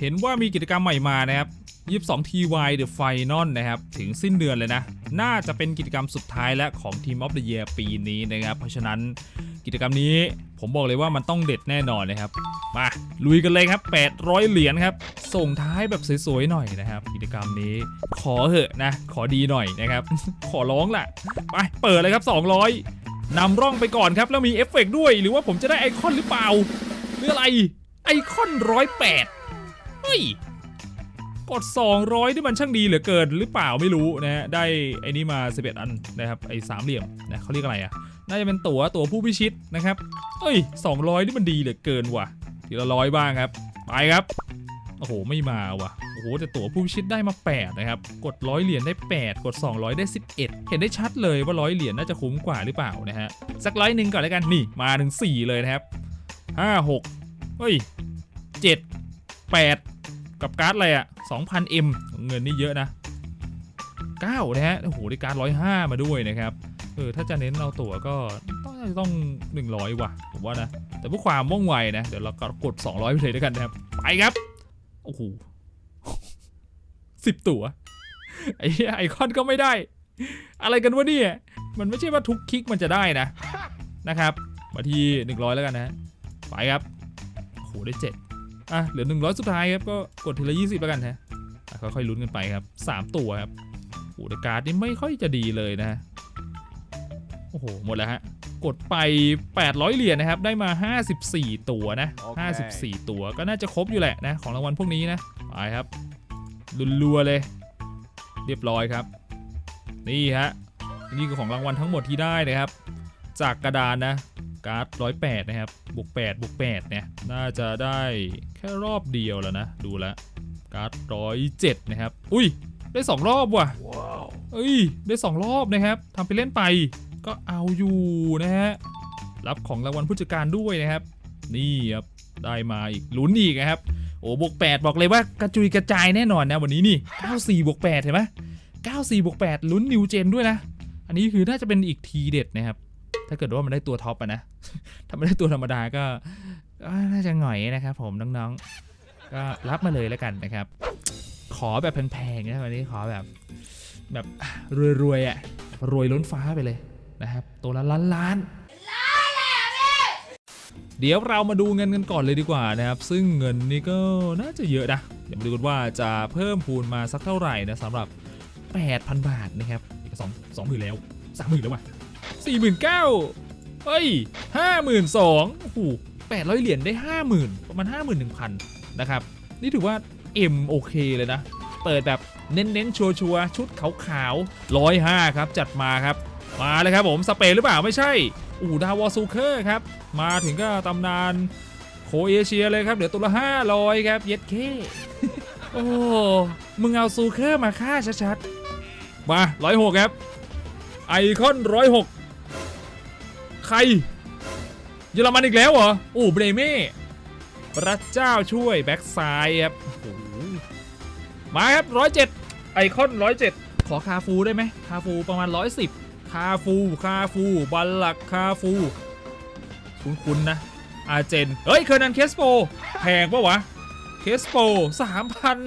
เห็นว่ามีกิจกรรมใหม่มานะครับ22 TY The Final นะครับ ถึงสิ้นเดือนเลยนะ น่าจะเป็นกิจกรรมสุดท้ายและของ Team of the Year ปีนี้นะครับ เพราะฉะนั้นกิจกรรมนี้ผมบอกเลยว่ามันต้องเด็ดแน่นอนนะครับ มาลุยกันเลยครับ 800 เหรียญครับ ส่งท้ายแบบสวยๆหน่อยนะครับ กิจกรรมนี้ขอเหอะนะ ขอดีหน่อยนะครับ ขอร้องล่ะ ไปเปิดเลยครับ 200นำร่องไปก่อนครับแล้วมีเอฟเฟกต์ด้วย หรือว่าผมจะได้ไอคอนหรือเปล่าหรืออะไรไอคอนร้อยแปดเฮ้ย กด 200ที่มันช่างดีเหลือเกินหรือเปล่าไม่รู้นะฮะได้ไอ้นี่มา 11 อันนะครับไอ้สามเหลี่ยมนะเขาเรียกอะไรอะน่าจะเป็นตั๋วตั๋วผู้พิชิตนะครับเอ้ย 200ที่มันดีเหลือเกินว่ะทีละร้อยบ้างครับ ไปครับโอ้โหไม่มาว่ะโอ้โหแต่ตั๋วผู้พิชิตได้มา 8 นะครับ กดร้อยเหรียญได้ 8 กด 200 ได้ 11 เห็นได้ชัดเลยว่าร้อยเหรียญน่าจะคุ้มกว่าหรือเปล่านะฮะสักร้อยหนึ่งก่อนแล้วกันนี่มาถึง4เลยนะครับ 5 6เฮ้ย 7 8 กับการ์ดอะไรอะ 2,000M เงินนี่เยอะนะ 9 นะฮะ โอ้โห ได้การ์ด105 มาด้วยนะครับ เออ ถ้าจะเน้นเอาตั๋วก็ต้องต้อง 100 ว่ะ ผมว่านะ แต่เพื่อความว่องไวนะ เดี๋ยวเราก็กด 200 ไปเลยด้วยกันนะครับ ไปครับ โอ้โหสิบตั๋ว ไอ้ไอคอนก็ไม่ได้ อะไรกันวะเนี่ย มันไม่ใช่ว่าทุกคลิกมันจะได้นะ นะครับ มาที่ 100 แล้วกันนะ ไปครับโอ้โห ได้ 7 อะเหลือ 100 สุดท้ายครับก็กดทีละ 20 แล้วกันฮะอะค่อยๆลุ้นกันไปครับ 3 ตัวครับโอ้โหแต่การ์ดนี่ไม่ค่อยจะดีเลยนะฮะโอ้โหหมดแล้วฮะกดไป 800 เหรียญนะครับ ได้มา 54 ตัวนะโอเค54 ตัวก็น่าจะครบอยู่แหละนะ ของรางวัลพวกนี้นะ ไปครับรัวๆเลย เรียบร้อยครับ นี่ฮะ นี่คือของรางวัลทั้งหมดที่ได้นะครับ จากกระดานนะ การ์ด108นะครับ บวก8บวก8เนี่ย น่าจะได้แค่รอบเดียวแล้วนะ ดูแล้วการ์ด107นะครับ อุ้ย ได้2รอบว่ะว้าวเอ้ย ได้2รอบนะครับทำไปเล่นไป ก็เอาอยู่นะฮะ รับของรางวัลผู้จัดการด้วยนะครับ นี่ครับ ได้มาอีกลุ้นอีกนะครับ โอ้บวก8บอกเลยว่ากระจุยกระจายแน่นอนนะวันนี้นี่94บวก8เห็นไหม94บวก8ลุ้นนิวเจนด้วยนะ อันนี้คือน่าจะเป็นอีกทีเด็ดนะครับ ถ้าเกิดว่ามันได้ตัวท็อปอะนะ ถ้าไม่ได้ตัวธรรมดาก็น่าจะหง่อยนะครับผมน้องๆ ก็รับมาเลยแล้วกันนะครับ ขอแบบแพงๆนะวันนี้ขอแบบแบบรวยๆอะรวยล้นฟ้าไปเลยนะครับ ตัวละล้านล้านเดี๋ยวเรามาดูเงินกันก่อนเลยดีกว่านะครับ ซึ่งเงินนี่ก็น่าจะเยอะนะ เดี๋ยวมาดูกันว่าจะเพิ่มพูนมาสักเท่าไหร่นะสำหรับ 8,000 บาทนะครับสองสองหมื่นแล้วสามหมื่นแล้วว่ะ สี่หมื่นเก้าเฮ้ยห้าหมื่นสองโอ้โหแปดร้อยเหรียญได้ห้าหมื่นประมาณห้าหมื่นหนึ่งพันนะครับ นี่ถือว่า M โอเคเลยนะ เปิดแบบเน้นๆ ชัวร์ๆ ชุดขาวๆร้อยห้าครับ จัดมาครับ มาเลยครับผม สเปนหรือเปล่าไม่ใช่ อูดาวอซูเคอร์ครับ มาถึงก็ตำนานโคเอเชียเลยครับเดี๋ยวตัวละห้าร้อยครับ เย็ดเคโอ้ มึงเอาซูเคอร์มาฆ่าชัดๆ มาร้อยหกครับ ไอคอนร้อยหก ใคร เยอรมันอีกแล้วเหรอโอ้เบรเม่พระเจ้าช่วยแบ็กซ้ายครับโอ้โหมาครับร้อยเจ็ดไอคอนร้อยเจ็ดขอคาฟูได้ไหมคาฟูประมาณร้อยสิบคาฟูคาฟูบัลลักคาฟู คุ้นๆนะอาเจน เฮ้ย เคอร์นันเคสโป แพงปะวะ เคสโปสามพัน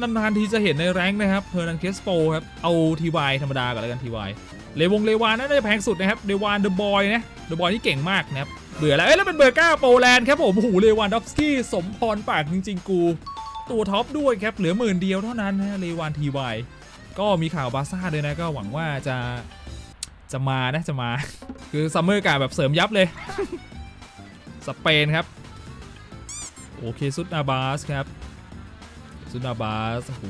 นานๆทีจะเห็นในแรงค์นะครับ เคอร์นันเคสโปครับ เอาทีวายธรรมดาก่อนแล้วกันทีวาย เลวงเลวานน่าจะแพงสุดนะครับเลวานเดอะบอยนะเดอะบอยนี่เก่งมากนะครับเบื่อแล้วเอ้ยแล้วเป็นเบอร์เก้าโปแลนด์ครับผมโอ้โหเลวานดอฟสกี้สมพรปากจริง ๆ กู ตัวท็อปด้วยครับเหลือหมื่นเดียวเท่านั้นนะเลวานทีวายก็มีข่าวบาซ่าด้วยนะก็หวังว่าจะจะมานะจะมา คือซัมเมอร์การแบบเสริมยับเลย สเปนครับ โอเคซุดนาบาสครับซุดนาบาสโอ้โห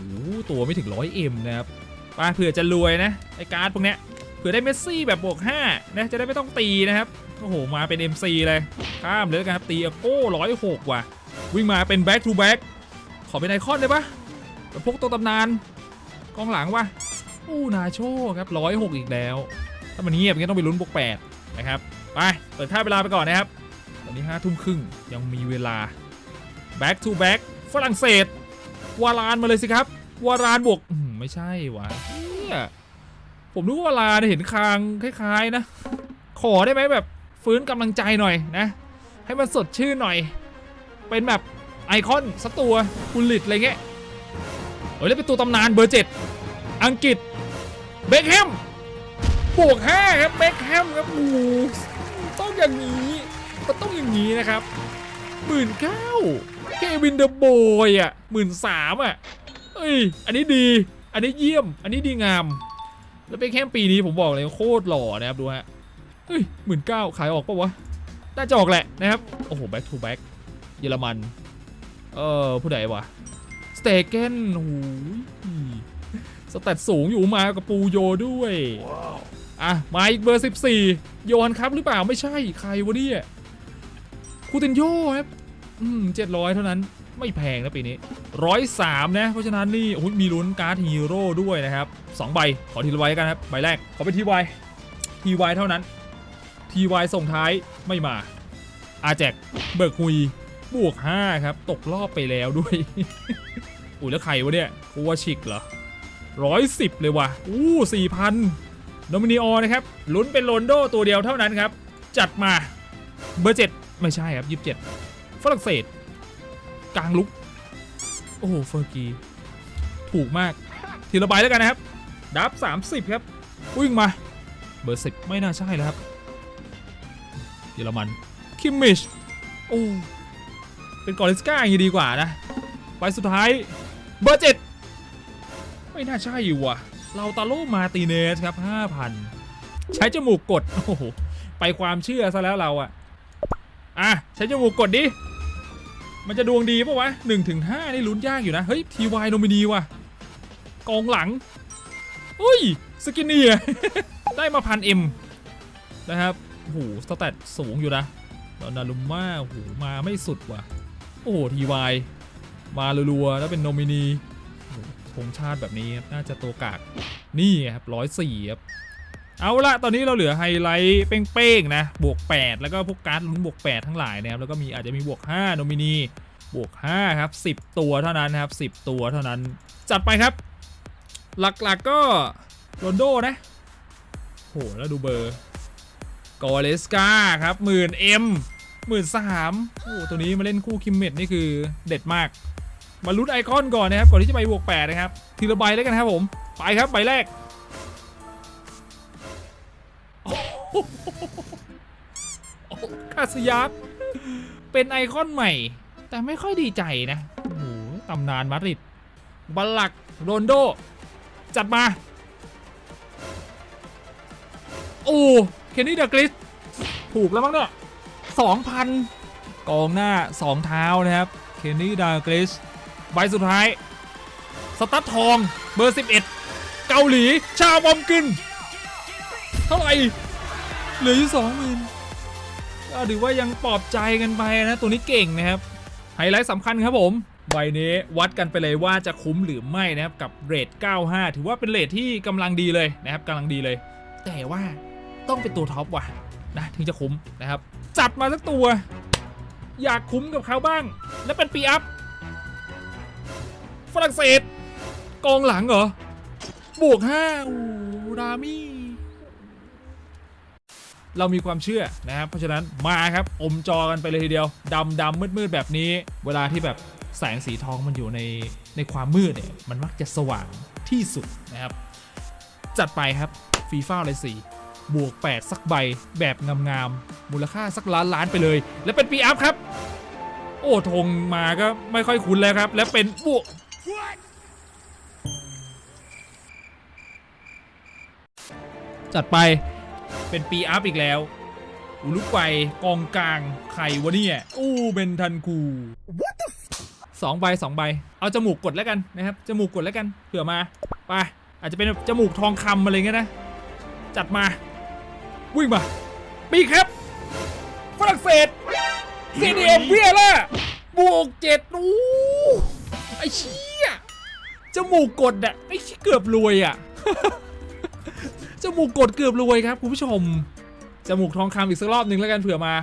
ตัวไม่ถึงร้อยเอ็มนะครับไปเผื่อจะรวยนะ ไอการ์ดพวกเนี้ย เผื่อได้เมสซี่แบบบวก5นะจะได้ไม่ต้องตีนะครับ โอ้โห มาเป็น MC เลยข้ามเลยแล้วกันครับ ตีอโก้ร้อยหกว่ะ วิ่งมาเป็น back to back ขอเป็นไอคอนได้ปะแบบพวกตัวตำนาน กองหลังวะอู้นาโชครับร้อยหกอีกแล้ว ถ้ามันเงียบงั้ต้องไปลุ้นบวกแปดนะครับ ไป เปิดค่าเวลาไปก่อนนะครับ ตอนนี้ห้าทุ่มครึ่งยังมีเวลา back to back ฝรั่งเศส วารานมาเลยสิครับ วารานบวกไม่ใช่วะเนี่ย ผมรู้ว่าวาราเห็นคางคล้ายๆนะ ขอได้ไหมแบบฟื้นกำลังใจหน่อยนะ ให้มันสดชื่นหน่อย เป็นแบบไอคอนสักตัวกุลิตอะไรเงี้ยเฮ้ยแล้วเป็นตัวตำนานเบอร์เจ็ดอังกฤษเบคแฮมบวกห้าครับเบคแฮมครับโอ้ต้องอย่างนี้ก็ต้องอย่างนี้นะครับหมื่นเก้าเควินเดอะโบยอะหมื่นสามอะเอ้ยอันนี้ดี อันนี้เยี่ยม อันนี้ดีงาม แล้วเป็นแค่ปีนี้ผมบอกเลยโคตรหล่อนะครับดูฮะเฮ้ยหมื่นเก้าขายออกปะวะ น่าจะออกแหละนะครับ โอ้โห back to back เยอรมัน เออผู้ใดวะ สเตเกนโอ้โหสแตทสูงอยู่มากับปูโยด้วย อะ มาอีกเบอร์ 14 โยฮันครับหรือเปล่าไม่ใช่ใครวะเนี่ยคูตินโยครับ เจ็ดร้อยเท่านั้นไม่แพงนะปีนี้ร้อยสามนะ เพราะฉะนั้นนี่โอ้ยมีลุ้นการ์ดฮีโร่ด้วยนะครับสองใบ ขอทีละใบกันครับ ใบแรก ขอเป็นทีวายทีวายเท่านั้นทีวายส่งท้ายไม่มา อาแจกเบิกคุยบวก5ครับ ตกรอบไปแล้วด้วย อุ้ยแล้วใครวะเนี่ยคูวาชิกเหรอร้อยสิบเลยว่ะอู้สี่พันโนมินีออนะครับลุ้นเป็นโรนโดตัวเดียวเท่านั้นครับ จัดมาเบอร์เจ็ดไม่ใช่ครับยี่สิบเจ็ด ฝรั่งเศส กลางลุก โอ้โหเฟอร์กี ถูกมาก ทีละใบแล้วกันนะครับ ดับ 30 ครับ วิ่งมา เบอร์ 10 ไม่น่าใช่แล้วครับ เยอรมัน คิมมิช โอ้ เป็นกอริสกาอย่างนี้ดีกว่านะ ใบสุดท้าย เบอร์ 7 ไม่น่าใช่อยู่ว่ะ เราตาโลมาตีเนสครับ 5,000 ใช้จมูกกด โอ้โห ไปความเชื่อซะแล้วเราอะอะ ใช้จมูกกดดิ มันจะดวงดีปะวะ1นถึงห้านี่ลุ้นยากอยู่นะ เฮ้ยทีวายโนมินีว่ะกองหลังอุ้ยสกินเนียได้มาพันเอ็มนะครับโอ้โหสแตทสูงอยู่นะดอนนารุมมาโอ้โหมาไม่สุดว่ะ โอ้โหทีวายมารัวๆแล้วเป็นโนมินีโหธงชาติแบบนี้ครับน่าจะตัวกากนี่ครับร้อยสี่ครับ เอาละตอนนี้เราเหลือไฮไลท์เป้งๆนะ บวก 8 แล้วก็พวกการ์ดลุ้นบวก 8 ทั้งหลายนะครับ แล้วก็มีอาจจะมีบวก5โนมินี บวก5ครับ 10 ตัวเท่านั้นครับ 10 ตัวเท่านั้น จัดไปครับ หลักๆกก็โรนโดนะ โห แล้วดูเบอร์ กอเลสกาครับหมื่นเอ็มหมื่นสามโอ้ตัวนี้มาเล่นคู่คิมเมดนี่คือเด็ดมาก มาลุ้นไอคอนก่อนนะครับ ก่อนที่จะไปบวก8นะครับ ทีละใบแล้วกันครับผม ไปครับใบแรก คาสยาบเป็นไอคอนใหม่ แต่ไม่ค่อยดีใจนะโอ้โหตำนานมาริดบัลลักโรนโด จัดมา โอ้เคนนี่เดอะกริสถูกแล้วมั้งเนี่ยสองพันกองหน้าสองเท้านะครับ เคนนี่เดอะกริสใบสุดท้าย สตั๊ดทองเบอร์ 11 เกาหลี ชาวบอมกิน เท่าไหร่ เหลืออยู่สองหมื่นก็ถือว่ายังปลอบใจกันไปนะ ตัวนี้เก่งนะครับไฮไลท์สำคัญครับผมใบนี้วัดกันไปเลยว่าจะคุ้มหรือไม่นะครับกับเรท95 ถือว่าเป็นเรทที่กำลังดีเลยนะครับกำลังดีเลย แต่ว่าต้องเป็นตัวท็อปว่ะนะถึงจะคุ้มนะครับ จัดมาสักตัว อยากคุ้มกับเขาบ้าง แล้วเป็นปีอัพฝรั่งเศส กองหลังเหรอ บวก5โอ้รามี่ เรามีความเชื่อนะครับเพราะฉะนั้นมาครับอมจอกันไปเลยทีเดียวดำดำมืดมืดๆแบบนี้ เวลาที่แบบแสงสีทองมันอยู่ในในความมืดเนี่ยมันมักจะสว่างที่สุดนะครับ จัดไปครับฟีฟ่าเลยสี่บวก 8 สักใบแบบงามๆมูลค่าสักล้านล้านไปเลย และเป็นปีอัพครับ โอ้ธงมาก็ไม่ค่อยคุ้นแล้วครับ และเป็นบวกจัดไป เป็นปีอัพอีกแล้ว อุลุกวัยกองกลางใครวะเนี่ย อู้เบนทันกูสองใบสองใบ เอาจมูกกดแล้วกันนะครับ จมูกกดแล้วกัน เผื่อมา ไป อาจจะเป็นแบบจมูกทองคำอะไรเงี้ยนะ จัดมา วิ่งมา ปีกครับ ฝรั่งเศสซีดีเอ็มเวียล่ะบวกเจ็ดอู้ไอ้เชี่ยจมูกกดอะไอ้เชี่ยเกือบรวยอะ จมูกกดเกือบรวยครับคุณผู้ชม จมูกทองคำอีกสักรอบหนึ่งแล้วกันเผื่อมา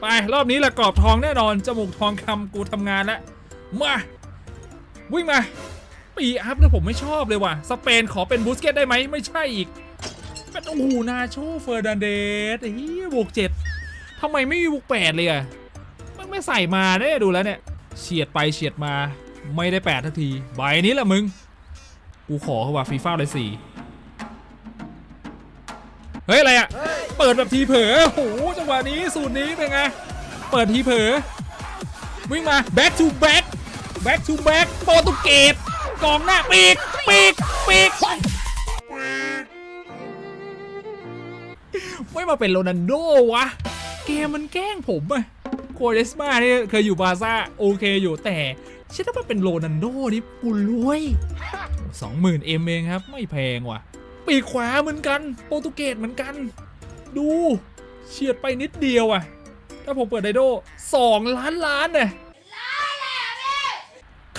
ไปรอบนี้แหละกรอบทองแน่นอน จมูกทองคำกูทำงานแล้วมาวิ่งมาปีอัพนะผมไม่ชอบเลยว่ะ สเปนขอเป็นบูสเกตได้ไหมไม่ใช่อีกเป็นโอ้โหนาโชเฟอร์ดันเดสเฮียบวกเจ็ดทำไมไม่มีบวกแปดเลยอะมันไม่ใส่มาเนี่ยดูแล้วเนี่ยเฉียดไปเฉียดมาไม่ได้แปดทักที ใบนี้แหละมึง กูขอเขาว่าฟีฟ่าเลยสี่ เฮ้ยอะไรอะ เปิดแบบทีเผลอโอ้โหจังหวะนี้สูตรนี้เป็นไง เปิดทีเผลอวิ่งมา back to back back to back โปรตุเกสกองหน้าปีกปีกปีกไม่มาเป็นโรนัลโดวะ เกมมันแกล้งผมอะโคเรสมาเนี่ยเคยอยู่บาซ่าโอเคอยู่แต่ฉันถ้ามาเป็นโรนัลโดนี่กูรวยสองหมื่นเอ็มเองครับ ไม่แพงว่ะ ปีกขวาเหมือนกัน โปรตุเกสเหมือนกัน ดูเฉียดไปนิดเดียวอะถ้าผมเปิดไดโดสองล้านล้านเนี่ย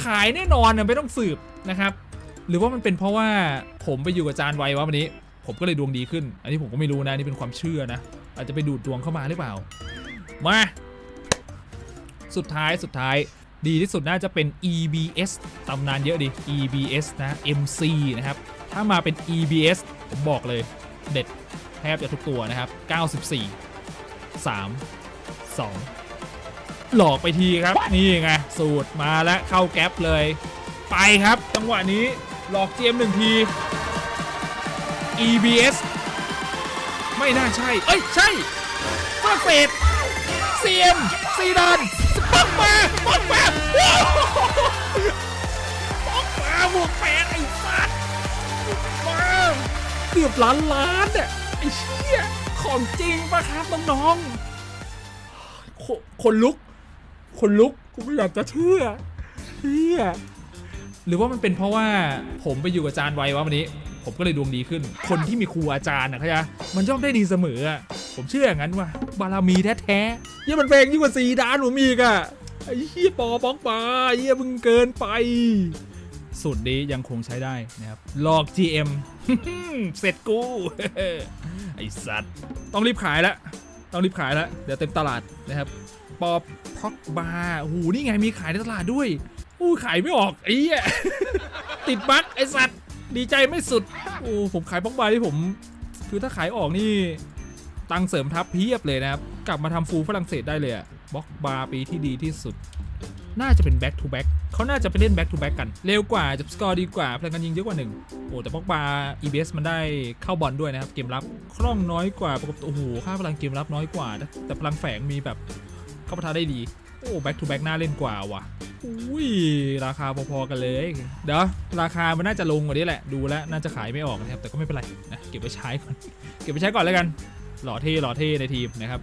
ขายแน่นอนน่ะไม่ต้องสืบนะครับ หรือว่ามันเป็นเพราะว่าผมไปอยู่กับจานไววะวันนี้ ผมก็เลยดวงดีขึ้น อันนี้ผมก็ไม่รู้นะนี่เป็นความเชื่อนะ อาจจะไปดูดดวงเข้ามาหรือเปล่า มา สุดท้ายสุดท้ายดีที่สุดน่าจะเป็น EBS ตำนานเยอะดิ EBS นะ MC นะครับ ถ้ามาเป็น EBS ผมบอกเลยเด็ดแทบจะทุกตัวนะครับ 94 3 2 หลอกไปทีครับ นี่ไง สูตรมาแล้วเข้าแก๊ปเลย ไปครับ จังหวะนี้หลอกเจมหนึ่งที EBS ไม่น่าใช่ เอ้ย ใช่ฝรั่งเศสเซียม ซีดานปักมาปักมาว้าวปักมาบวกแปดไอ้สัส มาเกือบล้านล้านเนี่ยไอ้เชี่ยของจริงปะครับน้องๆขคนลุก คนลุกกูไม่อยากจะเชื่อเฮียหรือว่ามันเป็นเพราะว่าผมไปอยู่กับอาจารย์ไววะวันนี้ ผมก็เลยดวงดีขึ้น คนที่มีครูอาจารย์นะเขาจะมันย่อมได้ดีเสมอผมเชื่ออย่างนั้นว่ะบารมีแท้ๆเยี่ยมันแพงยิ่งกว่าสีดานผมอีกอะไอ้เหี้ยปอป้องปลาเหี้ยมึงเกินไป สุดนี้ยังคงใช้ได้นะครับหลอก GM เสร็จกู ไอ้สัตว์ ต้องรีบขายแล้วต้องรีบขายแล้วเดี๋ยวเต็มตลาดนะครับ ปอบพ็อกบาร์โอ้โหนี่ไงมีขายในตลาดด้วย อู้ขายไม่ออกไอ้เหี้ยติดบั๊กไอ้สัตว์ ดีใจไม่สุด โอ้ผมขายพ็อกบาร์ที่ผม คือถ้าขายออกนี่ตังเสริมทัพเพียบเลยนะครับ กลับมาทำฟูลฝรั่งเศสได้เลยอะบ็อกบาร์ปีที่ดีที่สุด น่าจะเป็น back to back เขาน่าจะไปเล่น back to back กัน เร็วกว่าจะสกอร์ดีกว่าพลังการยิงเยอะกว่าหนึ่งโอ้ แต่บ็อกบาร์ EBS มันได้เข้าบอลด้วยนะครับ เกมรับคล่องน้อยกว่าประกบโอ้โหค่าพลังเกมรับน้อยกว่า แต่แต่พลังแฝงมีแบบเข้าประทาได้ดี โอ้ back to back น่าเล่นกว่าว่ะอุ้ยราคาพอๆกันเลย เดี๋ยวราคามันน่าจะลงกว่านี้แหละ ดูแล้วน่าจะขายไม่ออกนะครับแต่ก็ไม่เป็นไรนะเก็บไว้ใช้ก่อนเก็บไว้ใช้ก่อนแล้วกันหล่อเท่หล่อเท่ในทีมนะครับ